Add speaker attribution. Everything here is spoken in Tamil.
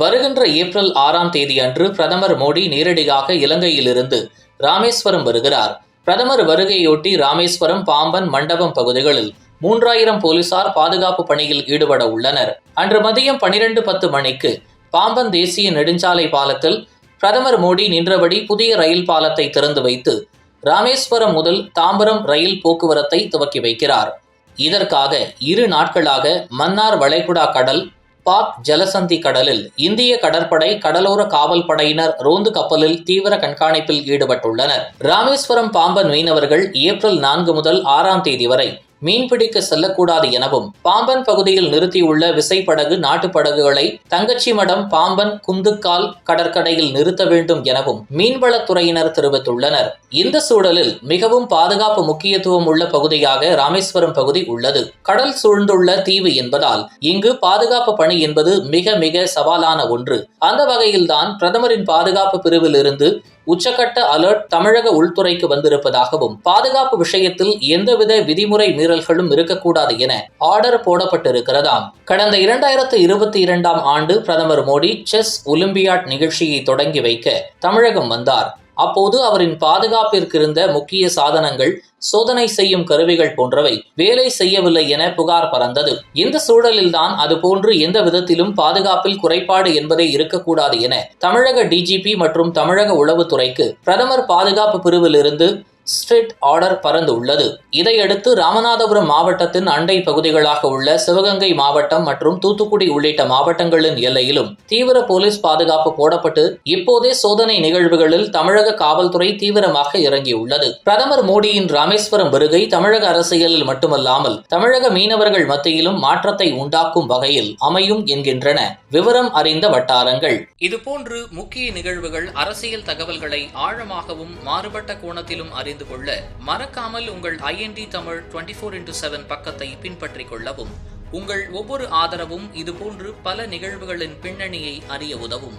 Speaker 1: வருகின்ற ஏப்ரல் ஆறாம் தேதி அன்று பிரதமர் மோடி நேரடியாக இலங்கையிலிருந்து ராமேஸ்வரம் வருகிறார். பிரதமர் வருகையொட்டி ராமேஸ்வரம் பாம்பன் மண்டபம் பகுதிகளில் மூன்றாயிரம் போலீசார் பாதுகாப்பு பணியில் ஈடுபட உள்ளனர். அன்று மதியம் பனிரெண்டு பத்து மணிக்கு பாம்பன் தேசிய நெடுஞ்சாலை பாலத்தில் பிரதமர் மோடி நின்றபடி புதிய ரயில் பாலத்தை திறந்து வைத்து ராமேஸ்வரம் முதல் தாம்பரம் ரயில் போக்குவரத்தை துவக்கி வைக்கிறார். இதற்காக இரு நாட்களாக மன்னார் வளைகுடா கடல் பாக் ஜலசந்தி கடலில் இந்திய கடற்படை கடலோர காவல் படையினர் ரோந்து கப்பலில் தீவிர கண்காணிப்பில் ஈடுபட்டுள்ளனர். ராமேஸ்வரம் பாம்பன் மீனவர்கள் ஏப்ரல் நான்கு முதல் ஆறாம் தேதி வரை மீன்பிடிக்க செல்லக்கூடாது எனவும் பாம்பன் பகுதியில் நிறுத்தியுள்ள விசைப்படகு நாட்டு படகுகளை தங்கச்சி மடம் பாம்பன் குந்துக்கால் கடற்கரையில் நிறுத்த வேண்டும் எனவும் மீன்வளத்துறையினர் தெரிவித்துள்ளனர். இந்த சூழலில் மிகவும் பாதுகாப்பு முக்கியத்துவம் உள்ள பகுதியாக ராமேஸ்வரம் பகுதி உள்ளது. கடல் சூழ்ந்துள்ள தீவு என்பதால் இங்கு பாதுகாப்பு பணி என்பது மிக மிக சவாலான ஒன்று. அந்த வகையில்தான் பிரதமரின் பாதுகாப்பு பிரிவில் இருந்து உச்சகட்ட அலர்ட் தமிழக உள்துறைக்கு வந்திருப்பதாகவும் பாதுகாப்பு விஷயத்தில் எந்தவித விதிமுறை மீறல்களும் இருக்கக்கூடாது என ஆர்டர் போடப்பட்டிருக்கிறதாம். கடந்த இரண்டாயிரத்து இருபத்தி இரண்டாம் ஆண்டு பிரதமர் மோடி செஸ் ஒலிம்பியாட் நிகழ்ச்சியை தொடங்கி வைக்க தமிழகம் வந்தார். அப்போது அவரின் பாதுகாப்பிற்கிருந்த முக்கிய சாதனங்கள் சோதனை செய்யும் கருவிகள் போன்றவை வேலை செய்யவில்லை என புகார் பறந்தது. இந்த சூழலில்தான் அதுபோன்று எந்த விதத்திலும் பாதுகாப்பில் குறைபாடு என்பதே இருக்கக்கூடாது என தமிழக டிஜிபி மற்றும் தமிழக உளவுத்துறைக்கு பிரதமர் பாதுகாப்பு பிரிவிலிருந்து ஸ்ட்ரிட் ஆர்டர் பறந்து உள்ளது. இதையடுத்து ராமநாதபுரம் மாவட்டத்தின் அண்டை பகுதிகளாக உள்ள சிவகங்கை மாவட்டம் மற்றும் தூத்துக்குடி உள்ளிட்ட மாவட்டங்களின் எல்லையிலும் தீவிர போலீஸ் பாதுகாப்பு போடப்பட்டு இப்போதே சோதனை நிகழ்வுகளில் தமிழக காவல்துறை தீவிரமாக இறங்கியுள்ளது. பிரதமர் மோடியின் ராம ராமேஸ்வரம் வருகை தமிழக அரசியலில் மட்டுமல்லாமல் தமிழக மீனவர்கள் மத்தியிலும் மாற்றத்தை உண்டாக்கும் வகையில் அமையும் என்கின்றன. விவரம் அறிந்த வட்டாரங்கள். இதுபோன்று முக்கிய நிகழ்வுகள் அரசியல் தகவல்களை ஆழமாகவும் மாறுபட்ட கோணத்திலும் அறிந்து கொள்ள மறக்காமல் உங்கள் IND Tamil twenty four into seven பக்கத்தை பின்பற்றிக் கொள்ளவும். உங்கள் ஒவ்வொரு ஆதரவும் இதுபோன்று பல நிகழ்வுகளின் பின்னணியை அறிய உதவும்.